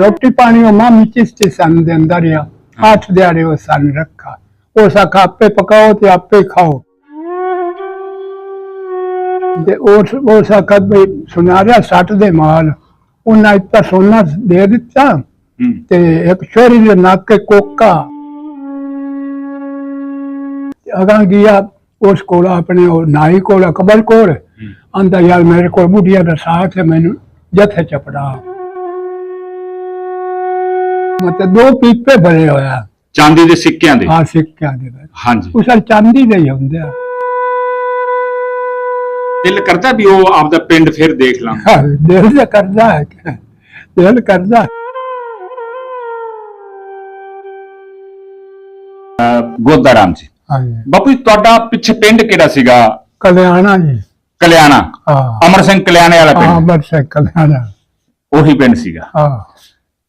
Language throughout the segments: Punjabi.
ਰੋਟੀ ਪਾਣੀ ਉਹ ਮਾਮੀ ਚਿਸਤੀ ਸਾਨੂੰ ਦਿੰਦਾ ਰਿਹਾ। ਅੱਠ ਦਿਹਾੜੇ ਉਹ ਸਾਨੂੰ ਰੱਖਾ। ਉਸ ਆਖਾ ਆਪੇ ਪਕਾਓ ਤੇ ਆਪੇ ਖਾਓ। ਤੇ ਉਸ ਉਸ ਆਖਾ ਬਈ ਸੁਨਾਰਿਆ ਸੱਟ ਦੇ ਮਾਲ ਉਹਨਾਂ ਇੱਤਾ ਸੋਨਾ ਦੇ ਦਿੱਤਾ। ਤੇ ਇੱਕ ਛੋਰੀ ਦੇ ਨੱਕ ਕੇ ਕੋਕਾ। ਅਗਾਂ ਗਿਆ ਉਸ ਕੋਲ ਆਪਣੇ ਉਹ ਨਾਈ ਕੋਲ ਅਕਬਰ ਕੋਲ। ਆਂਦਾ ਯਾਰ ਮੇਰੇ ਕੋਲ ਬੁੱਢੀਆ ਦਾ ਸਾਥ ਹੈ ਮੈਨੂੰ ਜਥੇ ਚਪੜਾ ਮਤਲਬ ਦੋ ਪੀਪੇ ਭਰੇ ਹੋਇਆ ਚਾਂਦੀ ਦੇ ਸਿੱਕਿਆਂ ਦੇ। ਆ ਸਿੱਕਿਆਂ ਦੇ ਵਿੱਚ ਹਾਂਜੀ। ਉਹ ਸਰ ਚਾਂਦੀ ਦੇ ਹੀ ਹੁੰਦੇ ਆ। ਦਿਲ ਕਰਦਾ ਵੀ ਉਹ ਆਪਦਾ ਪਿੰਡ ਫਿਰ ਦੇਖ ਲਾਂ। ਹਾਂ, ਦਿਲ ਤੇ ਕਰਦਾ ਹੈ ਕਿ- ਦਿਲ ਕਰਦਾ ਗੋਦਾ ਰਾਮ ਜੀ। ਹਾਂਜੀ। ਬਾਪੂ ਜੀ, ਤੁਹਾਡਾ ਪਿੱਛੇ ਪਿੰਡ ਕਿਹੜਾ ਸੀਗਾ? ਕਲਿਆਣਾ ਜੀ। ਕਲਿਆਣਾ। ਹਾਂ। ਅਮਰ ਸਿੰਘ ਕਲਿਆਣੇ ਵਾਲਾ ਹਾਂ ਪਿੰਡ। ਬਸ ਕਲਿਆਣਾ। ਉਹੀ ਪਿੰਡ ਸੀਗਾ। ਹਾਂ।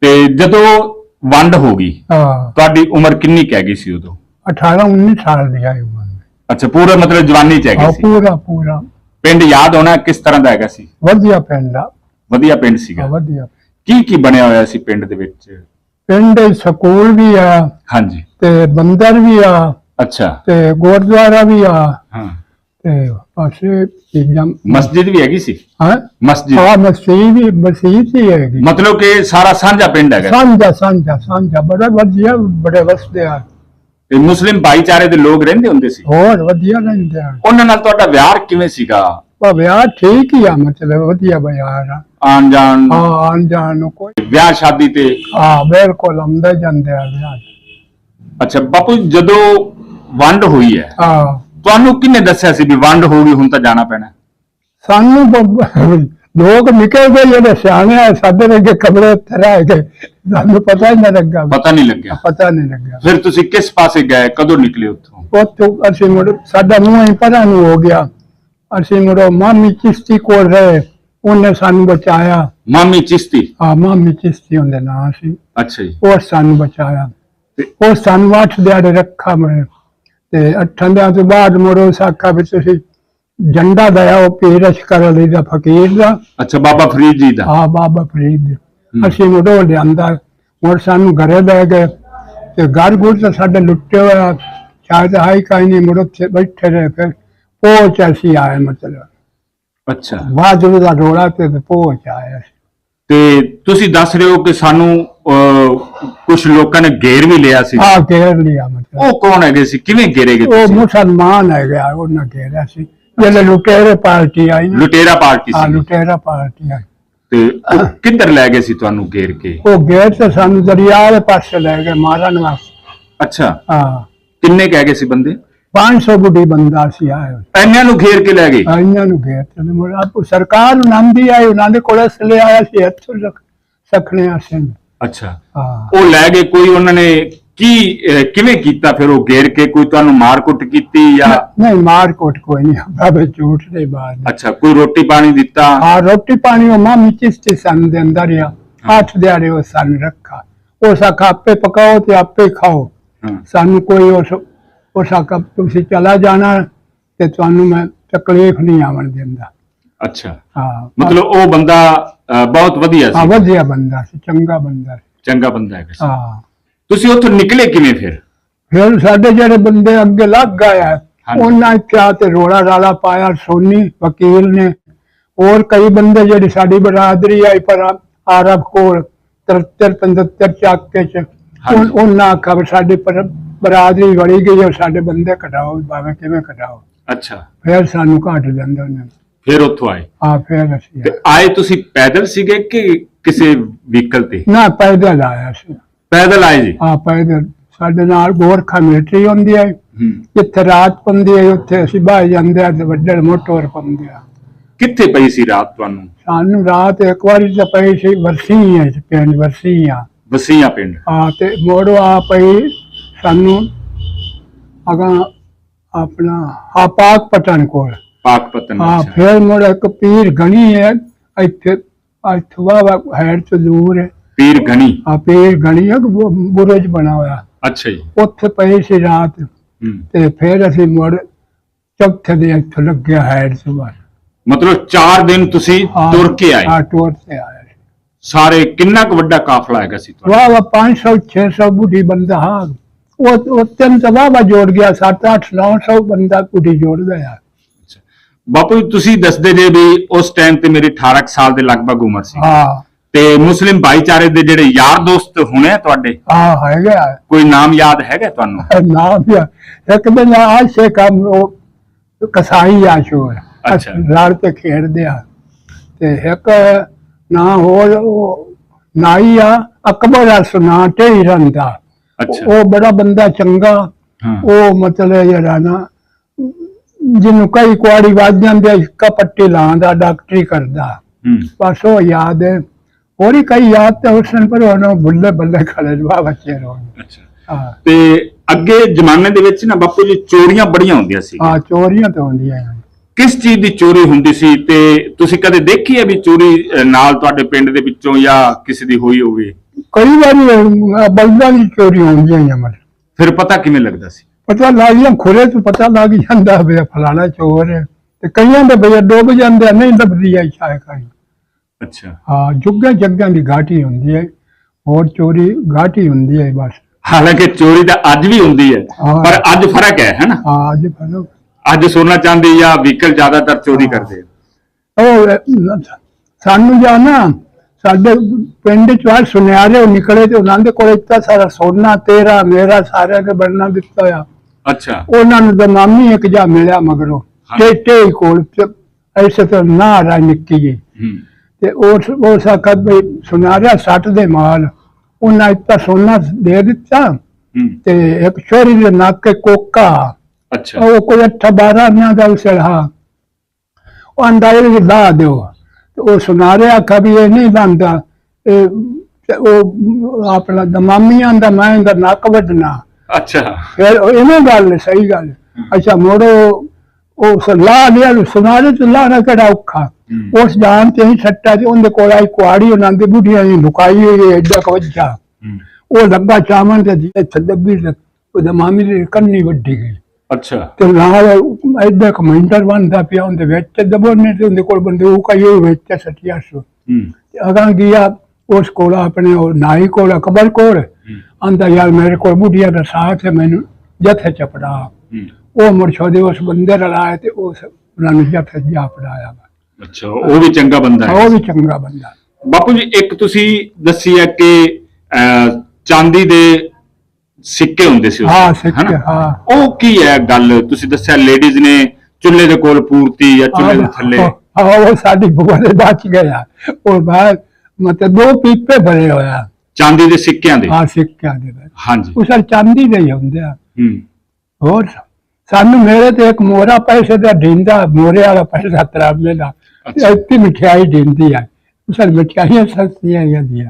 ਤੇ ਜਦੋਂ ਵੰਡ ਹੋ ਗਈ। ਹਾਂ। ਤੁਹਾਡੀ ਉਮਰ ਕਿੰਨੀ ਕਹਿ ਗਈ ਸੀ ਉਦੋਂ? 18 19 ਸਾਲ ਦੀ ਆਈ ਉਮਰ। में। ਅੱਛਾ ਪੂਰਾ ਮਤਲਬ ਜਵਾਨੀ ਚ ਹਾਂ ਹੈਗੀ ਸੀ। ਪੂਰਾ ਪੂਰਾ। ਪਿੰਡ ਯਾਦ ਹੋਣਾ ਕਿਸ ਤਰ੍ਹਾਂ ਦਾ ਹੈਗਾ ਸੀ? ਵਧੀਆ ਪਿੰਡ ਆ। ਵਧੀਆ ਪਿੰਡ ਹਾਂ, ਸੀਗਾ ਵਧੀਆ। ਕੀ ਕੀ ਬਣਿਆ ਹੋਇਆ ਸੀ ਪਿੰਡ ਦੇ ਵਿੱਚ? ਪਿੰਡ ਵਿੱਚ ਸਕੂਲ ਵੀ ਆ ਹਾਂਜੀ। ਤੇ ਮੰਦਰ ਵੀ ਆ ਅੱਛਾ। ਤੇ ਗੁਰਦੁਆਰਾ ਵੀ ਆ। ਹਾਂ। ਤੇ ਪਾਸੇ ਚੀਜ਼ਾਂ ਮਸਜਿਦ ਵੀ ਹੈਗੀ ਸੀ? ਹਾਂ? ਮਸਜਿਦ। ਹਾਂ ਮਸਜਿਦ ਵੀ ਮਸਜਿਦ ਹੀ ਹੈਗੀ। ਮਤਲਬ ਕਿ ਸਾਰਾ ਸਾਂਝਾ ਪਿੰਡ ਹੈਗਾ। ਸਾਂਝਾ ਸਾਂਝਾ ਸਾਂਝਾ। ਬੜਾ ਵਧੀਆ ਬੜੇ ਵਸਦੇ ਆ। ਤੇ ਮੁਸਲਿਮ ਭਾਈਚਾਰੇ ਦੇ ਲੋਕ ਰਹਿੰਦੇ ਹੁੰਦੇ ਸੀ? ਹੋਰ ਵਧੀਆ ਰਹਿੰਦੇ ਆ। ਉਹਨਾਂ ਨਾਲ ਤੁਹਾਡਾ ਵਿਆਹ ਕਿਵੇਂ ਸੀਗਾ? ਵਿਆਹ ਠੀਕ ਹੀ ਆ ਮਤਲਬ ਵਧੀਆ ਵਿਆਹ ਆ। ਆਣ ਜਾਣ ਹਾਂ ਆਉਣ ਜਾਣ ਨੂੰ ਕੋਈ ਵਿਆਹ ਸ਼ਾਦੀ ਤੇ? ਹਾਂ ਬਿਲਕੁਲ ਆਉਂਦੇ ਜਾਂਦੇ ਆ ਵਿਆਹ। ਅੱਛਾ ਬਾਪੂ ਜਦੋਂ ਵੰਡ ਹੋਈ ਹੈ ਹਾਂ। ਤੁਹਾਨੂੰ ਕਿਹਨੇ ਦੱਸਿਆ ਸੀ ਵੀ ਵੰਡ ਹੋ ਗਈ ਹੁਣ ਤਾਂ ਜਾਣਾ ਪੈਣਾ? ਸਾਨੂੰ ਬ- ਲੋਕ ਨਿਕਲ ਗਏ ਜਿਹੜੇ ਸਿਆਣੇ ਆ ਸਾਡੇ ਅੱਗੇ ਕਮਰੇ ਰਹਿ ਗਏ। ਸਾਨੂੰ ਪਤਾ ਹੀ ਨਹੀਂ ਲੱਗਾ ਪਤਾ ਨਹੀਂ ਲੱਗਿਆ। ਪਤਾ ਨਹੀਂ ਲੱਗਾ ਫਿਰ ਤੁਸੀਂ ਕਿਸ ਪਾਸੇ ਗਏ ਕਦੋਂ ਨਿਕਲੇ ਉੱਥੋਂ? ਉੱਥੋਂ ਅਸੀਂ ਮੁੜ ਸਾਡਾ ਮੂੰਹ ਹੀ ਪਰਾਂ ਨੂੰ ਹੋ ਗਿਆ। ਅਸੀਂ ਮੁੜੋ ਮਾਮੀ ਚਿਸ਼ਤੀ ਕੋਲ ਰਹੇ ਉਹਨੇ ਸਾਨੂੰ ਬਚਾਇਆ। ਮਾਮੀ ਚਿਸ਼ਤੀ? ਆ ਮਾਮੀ ਚਿਸ਼ਤੀ ਉਹਦੇ ਨਾਂ ਸੀ। ਅੱਛਾ ਜੀ। ਉਹ ਸਾਨੂੰ ਬਚਾਇਆ। ਤੇ- ਉਹ ਸਾਨੂੰ ਅੱਠ ਦਿਹਾੜੇ ਰੱਖਾ ਮੈਂ। ਤੇ ਦਿਨਾਂ ਤੋਂ ਬਾਅਦ ਮੁੜੋ ਸਾਖਾ ਵਿੱਚ ਤੁਸੀਂ ਜੰਡਾ ਦਇਆ ਉਹ ਪੇਰਸ਼ ਕਰ ਲਈ ਦਾ ਫਕੀਰ ਦਾ। ਅੱਛਾ ਬਾਬਾ ਫਰੀਦ ਜੀ ਦਾ? ਆ ਬਾਬਾ ਫਰੀਦ ਅਸੀਂ ਮੁੜੋ ਲਿਆਂਦਾ ਮੁੜ ਸਾਨੂੰ ਘਰੇ ਲੈ ਗਏ। ਤੇ ਘਰ ਗੁਰ ਤਾਂ ਸਾਡੇ ਲੁੱਟੇ ਹੋਇਆ ਸ਼ਾਇਦ ਆਈ ਕਾਈ ਨਹੀਂ ਮੁੜ ਬੈਠੇ ਰਹੇ ਫਿਰ ਪਹੁੰਚ ਅਸੀਂ ਆਏ ਮਤਲਬ। ਅੱਛਾ। ਬਾਅਦ ਦਾ ਰੋਲਾ ਤੇ ਪਹੁੰਚ ਆਏ ਅਸੀਂ। ਤੇ ਤੁਸੀਂ ਦੱਸ ਰਹੇ ਹੋ ਕਿ ਸਾਨੂੰ ਕੁਝ ਲੋਕਾਂ ਨੇ ਘੇਰ ਵੀ ਲਿਆ ਸੀ। ਆ ਘੇਰ ਲਿਆ ਮਤਲਬ। ਉਹ ਕੌਣ ਹੈਗੇ ਸੀ? ਕਿਵੇਂ ਘੇਰੇ ਗਏ ਉਹ ਤੁਸੀਂ? ਮੁਸਲਮਾਨ ਹੈ ਗਿਆ ਉਹਨਾਂ ਘੇਰਿਆ ਸੀ। ਜਿਹੜੇ ਲੁਟੇਰੇ ਪਾਰਟੀ ਆਈ ਨਾ। ਲੁਟੇਰਾ ਪਾਰਟੀ ਆ ਸੀ ਲੁਟੇਰਾ ਪਾਰਟੀ ਆਈ। ਤੇ ਉਹ ਕਿੱਧਰ ਲੈ ਗਏ ਸੀ ਤੁਹਾਨੂੰ ਘੇਰ ਕੇ? ਉਹ ਗਏ ਤੇ ਸਾਨੂੰ ਦਰਿਆ ਦੇ ਪਾਸੇ ਲੈ ਗਏ ਮਾਰਨ ਵਾਸਤੇ। ਅੱਛਾ। ਹਾਂ। ਕਿੰਨੇ ਕਹਿ ਗਏ ਸੀ ਬੰਦੇ? 500 ਬੁੱਢੀ ਬੰਦਾ ਸੀ ਆਏ ਐਨਿਆਂ ਨੂੰ ਘੇਰ ਕੇ ਲੈ ਗਏ ਆ ਇਹਨਾਂ ਨੂੰ ਘੇਰ ਤੇ ਮੁੜ ਆਪ ਸਰਕਾਰ ਨੰਦੀ ਆਈ ਉਹਨਾਂ ਦੇ ਕੋਲ ਅਸਲੇ ਆਇਆ ਸੀ ਰੱਖ ਸਖਣੇ ਆਸਨ ਅੱਛਾ ਹਾਂ ਉਹ ਲੈ ਗਏ ਕੋਈ ਉਹਨਾਂ ਨੇ ਕੀ ਕਿਵੇਂ ਕੀਤਾ ਫਿਰ ਉਹ ਘੇਰ ਕੇ ਕੋਈ ਤੁਹਾਨੂੰ ਮਾਰ ਕੁੱਟ ਕੀਤੀ ਜਾਂ ਨਹੀਂ ਮਾਰ ਕੋਟ ਕੋਈ ਨਹੀਂ ਬਾਬੇ ਝੂਠ ਦੇ ਬਾਅਦ ਅੱਛਾ ਕੋਈ ਰੋਟੀ ਪਾਣੀ ਦਿੱਤਾ ਆ ਰੋਟੀ ਪਾਣੀ ਉਹ ਮਾਮੀ ਚਿਸਤੀ ਸਾਨੂੰ ਦੇ ਅੰਦਰ ਆ ਅੱਠ ਦਿਹਾੜੇ ਉਹ ਸਾਨੂੰ ਰੱਖਾ ਉਸ ਆਖਾ ਆਪੇ ਪਕਾਓ ਤੇ ਆਪੇ ਖਾਓ ਹਾਂ ਸਾਨੂੰ ਕੋਈ ਉਸ ਆਖਾ ਤੁਸੀਂ ਚਲਾ ਜਾਣਾ ਤੇ ਤੁਹਾਨੂੰ ਮੈਂ ਤਕਲੀਫ ਨਹੀਂ ਆਵਣ ਦਿੰਦਾ। ਅੱਛਾ। ਹਾਂ। ਮਤਲਬ ਉਹ ਬੰਦਾ ਬਹੁਤ ਵਧੀਆ ਹਾਂ ਸੀ ਵਧੀਆ ਬੰਦਾ ਸੀ ਚੰਗਾ ਬੰਦਾ ਸੀ। ਚੰਗਾ ਬੰਦਾ ਹੈਗਾ ਸੀ। ਹਾਂ। ਤੁਸੀਂ ਉੱਥੋਂ ਨਿਕਲੇ ਕਿਵੇਂ ਫਿਰ? ਫਿਰ ਸਾਡੇ ਜਿਹੜੇ ਬੰਦੇ ਅੱਗੇ ਲੱਗ ਗਏ ਆ ਹਾਂਜੀ। ਉਹਨਾਂ ਕਿਹਾ ਤੇ ਰੋਲਾ ਰਾਲਾ ਪਾਇਆ ਸੋਨੀ ਵਕੀਲ ਨੇ। ਹੋਰ ਕਈ ਬੰਦੇ ਜਿਹੜੀ ਸਾਡੀ ਬਰਾਦਰੀ ਆਈ ਪਰ ਆਰਬ ਕੋਲ 73 75 ਚੱਕੇ ਚ ਹਾਂਜੀ। ਉਨ- ਉਹਨਾਂ ਆਖਿਆ ਵੀ ਸਾਡੀ ਪਰ ਬਰਾਦਰੀ ਵੜੀ ਗਈ ਹੈ ਸਾਡੇ ਬੰਦੇ ਕਟਾਓ ਭਾਵੇਂ ਕਿਵੇਂ ਕਟਾਓ ਅੱਛਾ। ਫਿਰ ਸਾਨੂੰ ਘੱਟ ਜਾਂਦੇ ਉਹਨਾਂ। ਫਿਰ ਉੱਥੋਂ ਆਏ? ਆ ਫਿਰ ਅਸੀਂ ਤੇ ਆਏ। ਆਏ ਤੁਸੀਂ ਪੈਦਲ ਸੀਗੇ ਕਿ ਕਿਸੇ ਵਹੀਕਲ ਤੇ? ਨਾ ਪੈਦਲ ਆਇਆ ਸੀ। ਪੈਦਲ ਆਏ ਜੀ? ਆ ਪੈਦਲ। ਸਾਡੇ ਨਾਲ ਗੋਰਖਾ ਮਿਲਟਰੀ ਹੁੰਦੀ ਹੈ ਹੂੰ। ਜਿੱਥੇ ਰਾਤ ਪੰਦੀ ਹੈ ਉੱਥੇ ਅਸੀਂ ਬਾਹਰ ਜਾਂਦੇ ਆ ਤੇ ਵੱਡੇ ਮੋਟਰ ਪੰਦੇ ਆ। ਕਿੱਥੇ ਪਈ ਸੀ ਰਾਤ ਤੁਹਾਨੂੰ? ਸਾਨੂੰ ਰਾਤ ਇੱਕ ਵਾਰੀ ਤਾਂ ਪਈ ਸੀ ਵਰਸੀ ਹੈ ਪਿੰਡ ਵਰਸੀ ਆ ਵਸੀਆਂ ਪਿੰਡ। ਆ ਤੇ ਮੋੜੋ ਆ ਪਈ ਸਾਨੂੰ ਅਗਾ ਆਪਣਾ ਆ ਪਾਕ ਪਟਨ ਕੋਲ। ਪਾਕਪਤਨ ਆ ਅੱਛਾ। ਫਿਰ ਮੋੜ ਇੱਕ ਪੀਰ ਗਣੀ ਹੈ ਇੱਥੇ ਅਥਵਾ ਹੈਡ ਤੋਂ ਦੂਰ ਹੈ। ਪੀਰ ਗਣੀ? ਆ ਪੀਰ ਗਣੀ ਹੈ ਕਿ ਬੁਰਜ ਬਣਾ ਹੋਇਆ। ਅੱਛਾ ਜੀ। ਉੱਥੇ ਪਈ ਸੀ ਰਾਤ। ਹੂੰ। ਤੇ ਫਿਰ ਅਸੀਂ ਮੁੜ ਚੌਥੇ ਦੇ ਇੱਥੋਂ ਲੱਗਿਆ ਹੈਡ ਬਾਅਦ ਮਤਲਬ 4 ਦਿਨ ਤੁਸੀਂ ਤੁਰ ਕੇ ਆਏ? ਹਾਂ ਟੂਰ ਤੇ ਆਏ। ਸਾਰੇ ਕਿੰਨਾ ਕੁ ਵੱਡਾ ਕਾਫਲਾ ਹੈਗਾ ਸੀ ਤੁਹਾਡਾ? ਵਾਹ ਵਾਹ 500 600 ਬੁੱਢੀ ਬੰਦਾ ਹਾਂ। ਉਹ ਜੋੜ ਗਿਆ 7 8 900 ਬੰਦਾ ਬੁੱਢੀ ਜੋੜ ਗਿਆ ਬਾਪੂ ਜੀ ਤੁਸੀਂ ਦੱਸਦੇ ਜੇ ਵੀ ਉਸ ਟਾਈਮ ਤੇ ਮੇਰੀ 18 ਕੁ ਸਾਲ ਦੇ ਲਗਭਗ ਉਮਰ ਸੀ। ਹਾਂ। ਤੇ ਮੁਸਲਿਮ ਭਾਈਚਾਰੇ ਦੇ ਜਿਹੜੇ ਯਾਰ ਦੋਸਤ ਹੋਣੇ ਆ ਤੁਹਾਡੇ? ਹਾਂ ਹੈਗਾ ਕੋਈ ਨਾਮ ਯਾਦ ਹੈਗਾ ਤੁਹਾਨੂੰ? ਨਾਮ ਵੀ ਇੱਕ ਦਿਨ ਆਜ ਸੇ ਕੰਮ ਉਹ ਕਸਾਈ ਆਸ਼ੋ ਅੱਛਾ। ਲੜ ਤੇ ਖੇਡਦੇ ਆ। ਤੇ ਇੱਕ ਨਾ ਹੋਰ ਉਹ ਨਾਈ ਆ ਅਕਬਰ ਅਸਨਾ ਤੇ ਹੀ ਰਹਿੰਦਾ ਅੱਛਾ। ਉਹ ਬੜਾ ਬੰਦਾ ਚੰਗਾ ਹਾਂ। ਉਹ ਮਤਲਬ ਜਿਹੜਾ ਨਾ ਜਿਹਨੂੰ ਕਈ ਕੁਆੜੀ ਵੱਜ ਜਾਂਦੇ ਆ, ਇੱਕਾ ਪੱਟੀ ਲਾਉਂਦਾ ਡਾਕਟਰੀ ਕਰਦਾ। ਹੂੰ। ਬਸ ਉਹ ਯਾਦ ਹੈ। ਹੋਰ ਹੀ ਕਈ ਯਾਦ ਤੇ ਹੁਸਨ ਪਰ ਉਹਨਾਂ ਬੁੱਲੇ ਬੱਲੇ ਖੜੇ ਵਾ ਬੱਚੇ ਰੋ ਅੱਛਾ। ਹਾਂ। ਤੇ ਅੱਗੇ ਜ਼ਮਾਨੇ ਦੇ ਵਿੱਚ ਨਾ ਬਾਪੂ ਜੀ ਚੋਰੀਆਂ ਬੜੀਆਂ ਹੁੰਦੀਆਂ ਸੀ। ਹਾਂ ਚੋਰੀਆਂ ਤਾਂ ਹੁੰਦੀਆਂ ਨੇ। ਕਿਸ ਚੀਜ਼ ਦੀ ਚੋਰੀ ਹੁੰਦੀ ਸੀ? ਤੇ ਤੁਸੀਂ ਕਦੇ ਦੇਖੀ ਹੈ ਵੀ ਚੋਰੀ ਨਾਲ ਤੁਹਾਡੇ ਪਿੰਡ ਦੇ ਵਿੱਚੋਂ ਜਾਂ ਕਿਸੇ ਦੀ ਹੋਈ ਹੋਵੇ? ਕਈ ਵਾਰੀ ਅਹ, ਬਲਦਾਂ ਦੀ ਚੋਰੀ ਹੁੰਦੀਆਂ ਨੇ ਮਰ। ਫਿਰ ਪਤਾ ਕਿਵੇਂ ਲੱਗਦਾ ਸੀ? ਪਤਾ ਲੱਗ ਜਾਂ ਖੁਰੇ ਤੋਂ ਪਤਾ ਲੱਗ ਜਾਂਦਾ ਵੀ ਇਹ ਫਲਾਣਾ ਚੋਰ ਹੈ। ਤੇ ਕਈਆਂ ਦੇ ਬਈ ਡੁੱਬ ਜਾਂਦੇ ਆ, ਨਹੀਂ ਲੱਭਦੀ ਆ ਛਾਇ ਕਾਈ ਅੱਛਾ। ਹਾਂ ਜੁੱਗਾ ਜੱਗਾਂ ਦੀ ਘਾਟੀ ਹੁੰਦੀ ਹੈ ਹੋਰ ਚੋਰੀ ਘਾਟੀ ਹੁੰਦੀ ਹੈ ਬਸ। ਹਾਲਾਂਕਿ ਚੋਰੀ ਤਾਂ ਅੱਜ ਵੀ ਹੁੰਦੀ ਹੈ ਹਾਂ। ਪਰ ਅੱਜ ਫ਼ਰਕ ਹੈ ਹੈਨਾ ਹਾਂ ਅੱਜ ਫ਼ਰਕ। ਅੱਜ ਸੋਨਾ ਚਾਂਦੀ ਜਾਂ ਵਹੀਕਲ ਜ਼ਿਆਦਾਤਰ ਚੋਰੀ ਕਰਦੇ ਆ। ਉਹ ਅਹ, ਸਾਨੂੰ ਜਾਂ ਨਾ ਸਾਡੇ ਪਿੰਡ ਚ ਸੁਨਿਆਰੇ ਉਹ ਨਿਕਲੇ ਤੇ ਉਹਨਾਂ ਦੇ ਕੋਲ ਇੱਤਾ ਸਾਰਾ ਸੋਨਾ ਤੇਰਾ ਮੇਰਾ ਸਾਰਿਆਂ ਦੇ ਬਣਨਾ ਦਿੱਤਾ ਹੋਇਆ। ਅੱਛਾ। ਉਹਨਾਂ ਨੂੰ ਤਾਂ ਮਾਮੀ ਇੱਕ ਜਾ ਮਿਲਿਆ ਮਗਰੋਂ। ਤੇ ਕੋਲ ਐਸੇ ਤਾਂ ਨਾ ਰਾ ਨਿੱਕੀ ਜੀ ਤੇ ਉਸ ਉਸ ਆਖਤ ਵੀ ਸੁਨਿਆਰਿਆ ਸੱਟ ਦੇ ਮਾਲ ਉਹਨਾਂ ਇੱਤਾ ਸੋਨਾ ਦੇ ਦਿੱਤਾ ਤੇ ਇੱਕ ਛੋਰੀ ਦੇ ਨੱਕ ਕੇ ਕੋਕਾ। ਅੱਛਾ। ਉਹ ਕੋਈ ਅੱਠ ਬਾਰਾਂ ਨਾ ਦਾ ਉਸੜਾ ਉਹ ਅੰਦਾਜ਼ੇ ਲਾ ਦਿਓ। ਉਹ ਸੁਣਾ ਰਿਹਾ ਆਖਾ ਵੀ ਇਹ ਨਹੀਂ ਇਹ ਤੇ ਉਹ ਆਪਣਾ ਦਮਾਮੀਆਂ ਦਾ ਮੈਂ ਦਾ ਨੱਕ ਵੱਢਣਾ। ਅੱਛਾ। ਫਿਰ ਇਵੇਂ ਗੱਲ ਸਹੀ ਗੱਲ। ਅੱਛਾ ਮੋੜੋ ਉਹ ਸਲਾਹ ਲਿਆ ਦੇ ਤੇ ਲਾ ਨਾ ਕਿਹੜਾ ਔਖਾ। ਉਸ ਜਾਨ ਤੇ ਹੀ ਸੱਟਾ ਤੇ ਉਹਦੇ ਕੋਲ ਆਈ ਕੁਆੜੀ ਉਹਨਾਂ ਦੀ ਬੁੱਢੀਆਂ ਦੀ ਲੁਕਾਈ ਹੋਈ ਐਡਾ ਕਵੱਜਾ ਉਹ ਲੱਗਾ ਚਾਵਣ ਤੇ ਦੱਬੀ ਤੇ ਉਹਦੇ ਮਾਮੀ ਦੀ ਕੰਨੀ ਵੱਡੀ ਗਈ। ਅੱਛਾ। ਤੇ ਨਾਲ ਐਡਾ ਕਮੈਂਟਰ ਬਣਦਾ ਪਿਆ ਉਹਦੇ ਵਿੱਚ ਦਬੋਨੇ ਤੇ ਉਹਦੇ ਕੋਲ ਬੰਦੂਕ ਆਈ ਹੋਈ ਵਿੱਚ ਸੱਟਿਆ ਸੋ। ਹੂੰ। ਤੇ ਅਗਾਂ ਗਿਆ ਉਸ ਕੋਲ ਆਪਣੇ ਉਹ ਨਾਈ ਕੋਲ ਅਕਬਰ ਕੋਲ। ਆਂਦਾ ਯਾਰ ਮੇਰੇ ਕੋਲ ਬੁੱਢੀਆ ਦਾ ਸਾਥ ਹੈ ਮੈਨੂੰ ਜਥੇ ਚਪੜਾ ਹੂੰ। ਉਹ ਮੁਰਸ਼ੋ ਦੇ ਉਸ ਬੰਦੇ ਰਲਾਏ ਤੇ ਉਸ ਉਹਨਾਂ ਨੂੰ ਜਥੇ ਜਾ ਪੜਾਇਆ ਅੱਛਾ ਉਹ ਵੀ ਚੰਗਾ ਬੰਦਾ ਹੈ। ਉਹ ਵੀ ਚੰਗਾ ਬੰਦਾ। ਬਾਪੂ ਜੀ ਇੱਕ ਤੁਸੀਂ ਦੱਸੀ ਹੈ ਕਿ ਅਹ, ਚਾਂਦੀ ਦੇ ਸਿੱਕੇ ਹੁੰਦੇ ਸੀ ਉਸ ਹਾਂ, ਸਿੱਕੇ? ਹਾਂ। ਉਹ ਕੀ ਹੈ ਗੱਲ? ਤੁਸੀਂ ਦੱਸਿਆ ਲੇਡੀਜ਼ ਨੇ ਚੁੱਲ੍ਹੇ ਦੇ ਕੋਲ ਪੂਰਤੀ ਜਾਂ ਚੁੱਲ੍ਹੇ ਦੇ ਥੱਲੇ। ਹਾਂ ਉਹ ਸਾਡੀ ਬੁਆ ਦੇ ਬਚ ਗਿਆ। ਉਹ ਬਾਅਦ ਮਤਲਬ ਦੋ ਪੀਪੇ ਭਰੇ ਹੋਇਆ ਚਾਂਦੀ ਦੇ ਸਿੱਕਿਆਂ ਦੇ? ਆ ਸਿੱਕਿਆਂ ਦੇ ਹਾਂਜੀ। ਉਹ ਸਰ ਚਾਂਦੀ ਦੇ ਹੀ ਹੁੰਦੇ ਆ। ਹੂੰ। ਹੋਰ? ਸਾਨੂੰ ਮੇਰੇ ਤੇ ਇੱਕ ਮੋਰਾ ਪੈਸੇ ਦਾ ਦਿੰਦਾ ਮੋਰੇ ਵਾਲਾ ਪੈਸਾ ਤਰਾਬਲੇ ਦਾ ਅੱਛਾ। ਇੱਥੇ ਮਠਿਆਈ ਦਿੰਦੀ ਆ। ਸਰ ਮਠਿਆਈਆਂ ਸਸਤੀਆਂ ਜਾਂਦੀਆਂ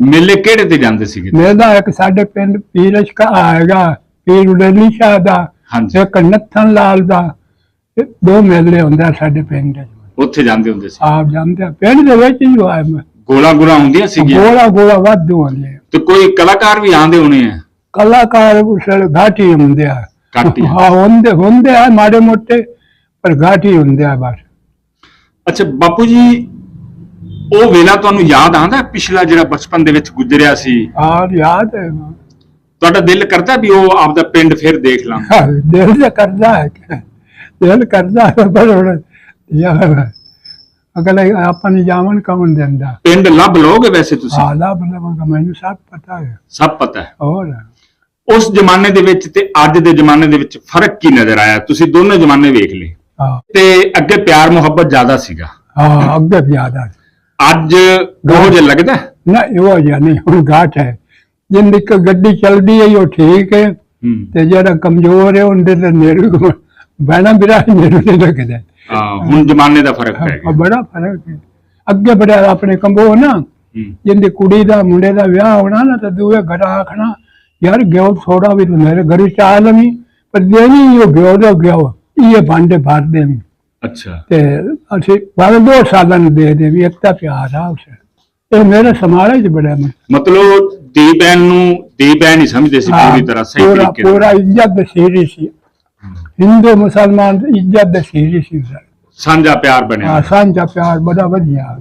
ਮੇਲੇ ਕਿਹੜੇ ਤੇ ਜਾਂਦੇ ਸੀਗੇ? ਮੇਰਾ ਇੱਕ ਸਾਡੇ ਪਿੰਡ ਪੀਰਜ ਕਾ ਆਏਗਾ ਪੀਰ ਉਡਲੀ ਸ਼ਾਹ ਦਾ ਹਾਂਜੀ। ਇੱਕ ਨੱਥਨ ਲਾਲ ਦਾ ਇਹ ਦੋ ਮੇਲੇ ਹੁੰਦੇ ਆ ਸਾਡੇ ਪਿੰਡ ਚ ਉੱਥੇ ਜਾਂਦੇ ਹੁੰਦੇ ਸੀ। ਆਪ ਜਾਂਦੇ ਆ। ਪਿੰਡ ਦੇ ਵਿੱਚ ਹੀ ਹੋਇਆ ਮੈਂ। ਗੋਲਾ ਗੋਲਾ ਹੁੰਦੀਆਂ ਸੀਗੀਆਂ? ਗੋਲਾ ਗੋਲਾ ਵਾਧੂ ਹੁੰਦੇ ਆ। ਤੇ ਕੋਈ ਕਲਾਕਾਰ ਵੀ ਆਂਦੇ ਹੋਣੇ ਆ? ਕਲਾਕਾਰ ਉਸ ਘਾਟੀ ਹੁੰਦੇ ਆ। ਘੱਟ ਹੀ। ਹਾਂ ਹੁੰਦੇ ਹੁੰਦੇ ਆ ਮਾੜੇ ਮੋਟੇ ਪਰ ਘਾਟੀ ਹੁੰਦੇ ਆ ਬਸ। ਅੱਛਾ ਬਾਪੂ ਜੀ ਉਹ ਵੇਲਾ ਤੁਹਾਨੂੰ ਯਾਦ ਆਂਦਾ ਪਿਛਲਾ ਜਿਹੜਾ ਬਚਪਨ ਦੇ ਵਿੱਚ ਗੁਜ਼ਰਿਆ ਸੀ? ਆਹ ਯਾਦ ਹੈ ਤੁਹਾਡਾ ਦਿਲ ਕਰਦਾ ਵੀ ਉਹ ਆਪਦਾ ਪਿੰਡ ਫਿਰ ਦੇਖ ਲਾਂ? ਹਾਂ, ਦਿਲ ਤੇ ਕਰਦਾ ਹੈ ਦਿਲ ਕਰਦਾ ਹੈ ਪਰ ਹੁਣ ਯਾਰ ਅਗਲੇ ਆਪਾਂ ਨੂੰ ਜਾਵਣ ਕੌਣ ਦਿੰਦਾ? ਪਿੰਡ ਲੱਭ ਲੋਗੇ ਵੈਸੇ ਤੁਸੀਂ? ਹਾਲਾ ਬਲਵਾ ਮੈਨੂੰ ਸਭ ਪਤਾ ਹੈ। ਸਭ ਪਤਾ ਹੈ। ਹੋਰ? ਉਸ ਜ਼ਮਾਨੇ ਦੇ ਵਿੱਚ ਤੇ ਅੱਜ ਦੇ ਜ਼ਮਾਨੇ ਦੇ ਵਿੱਚ ਫ਼ਰਕ ਕੀ ਨਜ਼ਰ ਆਇਆ? ਤੁਸੀਂ ਦੋਨੋਂ ਜ਼ਮਾਨੇ ਵੇਖ ਲਏ। ਹਾਂ। ਤੇ ਅੱਗੇ ਪਿਆਰ ਮੁਹੱਬਤ ਜ਼ਿਆਦਾ ਸੀਗਾ। ਹਾਂ ਅੱਗੇ ਵੀ ਯਾਦ ਆ ਅੱਜ ਉਹ ਜਿਹਾ ਲੱਗਦਾ? ਨਾ ਇਹੋ ਜਿਹਾ ਨਹੀਂ ਹੁਣ ਘਾਟ ਹੈ। ਜਿੰਦੀ ਇੱਕ ਗੱਡੀ ਚੱਲਦੀ ਹੈ ਉਹ ਠੀਕ ਹੈ। ਤੇ ਜਿਹੜਾ ਕਮਜ਼ੋਰ ਹੈ ਉਹਦੇ ਤੇ ਨੇਰੂ ਬਹਿਣਾ ਬਿਰਾ ਨਹੀਂ ਲੱਗਦਾ ਹਾਂ, ਹੁਣ ਜ਼ਮਾਨੇ ਦਾ ਫ਼ਰਕ ਪੈ ਹਾਂ, ਗਿਆ। ਬੜਾ ਫ਼ਰਕ ਹੈ। ਅੱਗੇ ਬੜਾ ਆਪਣੇ ਕੰਬੋ ਨਾ ਜਿੰਦੀ ਕੁੜੀ ਦਾ ਮੁੰਡੇ ਦਾ ਵਿਆਹ ਹੋਣਾ ਨਾ ਤਾਂ ਦੂਏ ਘਰ ਆਖਣਾ ਯਾਰ ਗਿਓ ਥੋੜਾ ਵੀ ਮੇਰੇ ਘਰ ਚਾਲ ਨਹੀਂ ਪਰ ਦੇਣੀ ਉਹ ਗਿਓ ਦਾ ਗਿਓ ਇਹ ਭਾਂਡੇ ਭਰ ਦੇ ਅੱਛਾ। ਤੇ ਅਸੀਂ ਬਾਰੇ ਦੋ ਸਾਲਾਂ ਨੂੰ ਦੇ ਦੇ ਵੀ ਇੱਕ ਤਾਂ ਪਿਆਰ ਆ ਉਸ। ਇਹ ਮੇਰੇ ਸਮਾਜ ਚ ਬੜਾ ਮੈਂ ਮਤਲਬ ਦੀ ਭੈਣ ਨੂੰ ਦੀ ਸਮਝਦੇ ਸੀ ਪੂਰੀ ਤਰ੍ਹਾਂ ਸਹੀ ਪੂਰਾ ਤਰੀਕੇ ਨਾਲ। ਪੂਰਾ ਇੱਜ਼ਤ ਦਸ਼ੀਰੀ ਸੀ। ਹਿੰਦੂ ਮੁਸਲਮਾਨ ਦੀ ਇੱਜ਼ਤ ਦਸ਼ੀਰੀ ਸੀ। ਸਾਂਝਾ ਪਿਆਰ ਬਣਿਆ। ਸਾਂਝਾ ਪਿਆਰ ਬੜਾ ਵਧੀਆ